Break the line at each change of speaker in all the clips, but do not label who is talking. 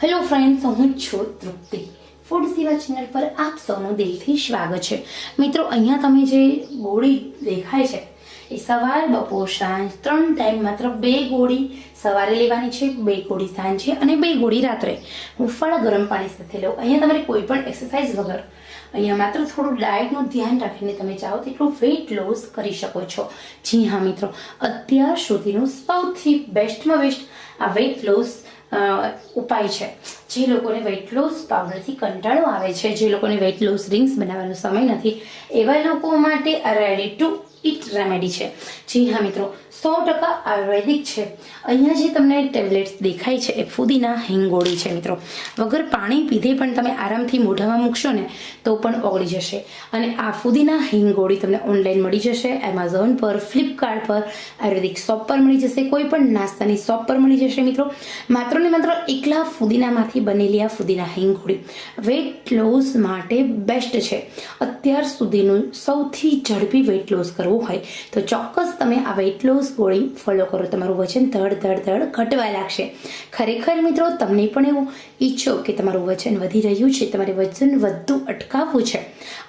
Hello friends, હું છું તૃપ્તિ. Food સેવા ચેનલ પર આપ સૌનું દિલથી સ્વાગત છે. મિત્રો, અહીંયા તમે જે ગોળી દેખાય છે, એ સવાર, બપોર, સાંજ, ત્રણ ટાઈમ માત્ર બે ગોળી સવારે લેવાની છે, બે ગોળી સાંજે અને બે ગોળી રાત્રે. હુંફાળા ગરમ પાણી સાથે લો અહીંયા તમારે કોઈ પણ એક્સરસાઇઝ વગર. અહીંયા માત્ર થોડું ડાયટનું ધ્યાન રાખીને તમે ચાહો તેટલું વેઇટ લોસ કરી શકો છો. જી હા, મિત્રો. અત્યાર સુધીનું સૌથી બેસ્ટમાં બેસ્ટ આ વેઇટ લોસ ઉપાય છે. જે લોકોને વેઇટ લોસ પાવડરથી કંટાળો આવે છે, જે લોકોને વેઇટ લોસ રિંગ્સ બનાવવાનો સમય નથી, એવા લોકો માટે આ રેડી ટુ ઇટ રેમેડી છે. જી હા, મિત્રો. સો ટકા આયુર્વેદિક છે. અહીંયા જે તમને ટેબ્લેટ્સ દેખાય છે, એ ફુદીના હિંગોળી છે, મિત્રો. વગર પાણી પીધે પણ તમે આરામથી મોઢામાં મૂકશો ને, તો પણ ઓગળી જશે. અને આ ફુદીના હિંગોળી તમને ઓનલાઈન મળી જશે એમેઝોન પર ફ્લિપકાર્ટ પર, આયુર્વેદિક શોપ પર મળી જશે, કોઈ પણ નાસ્તાની શોપ પર મળી જશે, મિત્રો. માત્ર ને માત્ર એકલા ફુદીનામાંથી બનેલી આ ફુદીના હિંગોળી વેટ લોસ માટે બેસ્ટ છે. અત્યાર સુધીનું સૌથી ઝડપી વેટ લોસ કરવું હોય, તો ચોક્કસ તમે આ વેઇટ લોસ ગોળી ફોલો કરો. તમારું વજન ધડ ધડ ધડ ઘટવા લાગશે. ખરેખર મિત્રો, તમને પણ એવું ઈચ્છો કે તમારું વજન વધી રહ્યું છે, તમારે વજન વધતું અટકાવવું છે,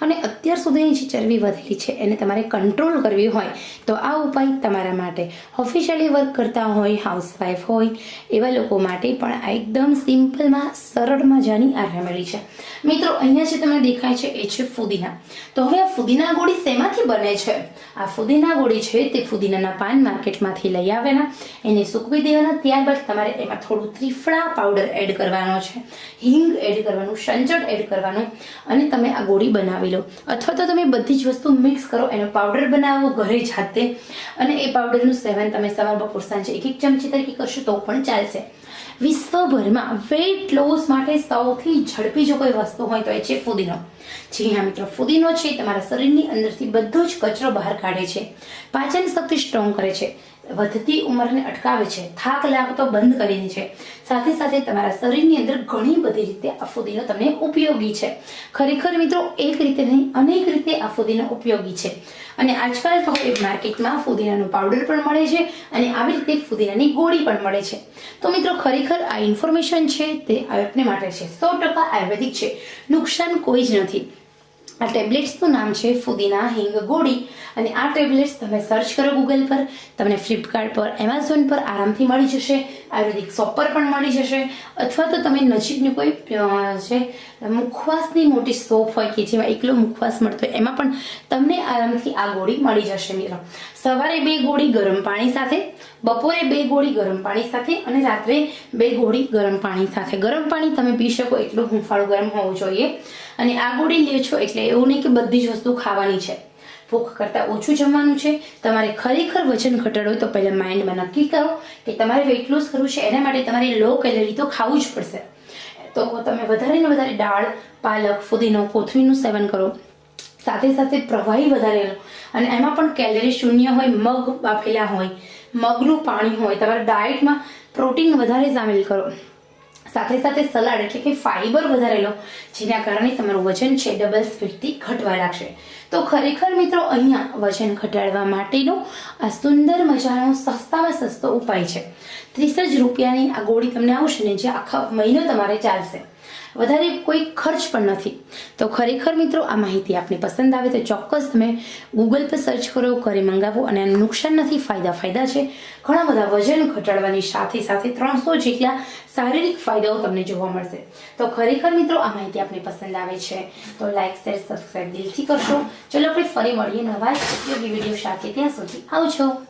અને અત્યાર સુધીની જે ચરબી વધેલી છે, એને તમારે કંટ્રોલ કરવી હોય, તો આ ઉપાય તમારા માટે ઓફિશિયલી વર્ક કરતા હોય હાઉસવાઈફ હોય, એવા લોકો માટે પણ આ એકદમ સિમ્પલમાં સરળ મજાની આ છે. મિત્રો, અહીંયા જે તમને દેખાય છે, એ છે ફુદીના. તો હવે આ ફુદીના ગોળી શેમાંથી બને છે? આ ફુદીના ગોળી છે તે ફુદીનાના પાન માર્કેટમાંથી લઈ આવેલા. એને સૂકવી દેવાના. ત્યારબાદ તમારે એમાં થોડું ત્રિફળા પાવડર એડ કરવાનો છે. હિંગ એડ કરવાનું, સંચળ એડ કરવાનું અને તમે આ ગોળી બનાવી લો. અથવા તો તમે બધી જ વસ્તુ મિક્સ કરો, એનો પાવડર બનાવો ઘરે જાતે. અને એ પાવડરનું સેવન તમે સવાર બપોર સાંજે એક એક ચમચી તરીકે કરશો તો પણ ચાલશે. વિશ્વભરમાં વેઇટ લોસ માટે સૌથી ઝડપી જો કોઈ વસ્તુ હોય તો એ છે ફુદીનો. જી હા મિત્રો, ફુદીનો છે તમારા શરીરની અંદરથી બધો જ કચરો બહાર કાઢે છે. પાચન શક્તિ સ્ટ્રોંગ કરે છે. વધતી ઉંમરને અટકાવે છે. થાક લાગતો બંધ કરીને છે. સાથે સાથે તમારા શરીરની અંદર ઘણી બધી રીતે આ ફુદીનો તમને ઉપયોગી છે. ખરેખર મિત્રો, એક રીતે નહીં, અનેક રીતે આ ઉપયોગી છે. અને આજકાલ તો હવે માર્કેટમાં ફુદીનાનો પાવડર પણ મળે છે અને આવી રીતે ફુદીનાની ગોળી પણ મળે છે. તો મિત્રો, ખરેખર આ ઇન્ફોર્મેશન છે તે આપને માટે છે. સો ટકા આયુર્વેદિક છે. નુકસાન કોઈ જ નથી. આ ટેબ્લેટ્સનું નામ છે ફુદીના હિંગ ગોળી. અને આ ટેબ્લેટ્સ તમે સર્ચ કરો ગૂગલ પર, તમને ફ્લિપકાર્ટ પર, એમેઝોન પર આરામથી મળી જશે. આયુર્વેદિક શોપ પર પણ મળી જશે. અથવા તો તમે નજીકની કોઈ છે, મુખવાસની મોટી શોપ હોય કે જેમાં એકલો મુખવાસ મળતો હોય, એમાં પણ તમને આરામથી આ ગોળી મળી જશે મિત્રો. સવારે બે ગોળી ગરમ પાણી સાથે, બપોરે બે ગોળી ગરમ પાણી સાથે અને રાત્રે બે ગોળી ગરમ પાણી સાથે. ગરમ પાણી તમે પી શકો, એટલું હુંફાળું ગરમ હોવું જોઈએ. અને આ ગોળી લે છો એટલે એવું નહીં કે બધી જ વસ્તુ ખાવાની છે. ભૂખ કરતાં ઓછું જમવાનું છે. તમારે ખરેખર વજન ઘટાડવું તો પહેલાં માઇન્ડમાં નક્કી કરો કે તમારે વેઇટ લોસ કરવું છે, એના માટે તમારે લો કેલરી તો ખાવું જ પડશે. તો તમે વધારે ને વધારે દાળ, પાલક, ફુદીનો કોથમીનું સેવન કરો. સાથે સાથે પ્રવાહી વધારે લો અને એમાં પણ કેલરી શૂન્ય હોય, મગ બાફેલા હોય, મગનું પાણી હોય. તમારા ડાયટમાં પ્રોટીન વધારે સામેલ કરો. સાથે સાથે સલાડ એટલે કે ફાઈબર વધારે લો જેના કારણે તમારું વજન છે ડબલ સ્પીડથી ઘટવા લાગશે. તો ખરેખર મિત્રો, અહીંયા વજન ઘટાડવા માટેનો આ સુંદર મજાનો સસ્તામાં સસ્તો ઉપાય છે. ત્રીસ જ રૂપિયાની આ ગોળી તમને આવશે ને જે આખા મહિનો તમારે ચાલશે. વધારે કોઈ ખર્ચ પણ નથી. તો ખરેખર મિત્રો, આ માહિતી આપને પસંદ આવે તો ચોક્કસ તમે ગૂગલ પર સર્ચ કરો ઘરે મંગાવો અને આનું નુકસાન નથી, ફાયદા ફાયદા છે. ઘણા બધા વજન ઘટાડવાની સાથે સાથે ત્રણસો જેટલા શારીરિક ફાયદાઓ તમને જોવા મળશે. તો ખરેખર મિત્રો, આ માહિતી આપને પસંદ આવે છે. તો લાઇક શેર સબસ્ક્રાઈબ દિલથી કરશો. ચલો આપણે ફરી મળીએ નવા વીડિયો સાથે. ત્યાં સુધી આવજો.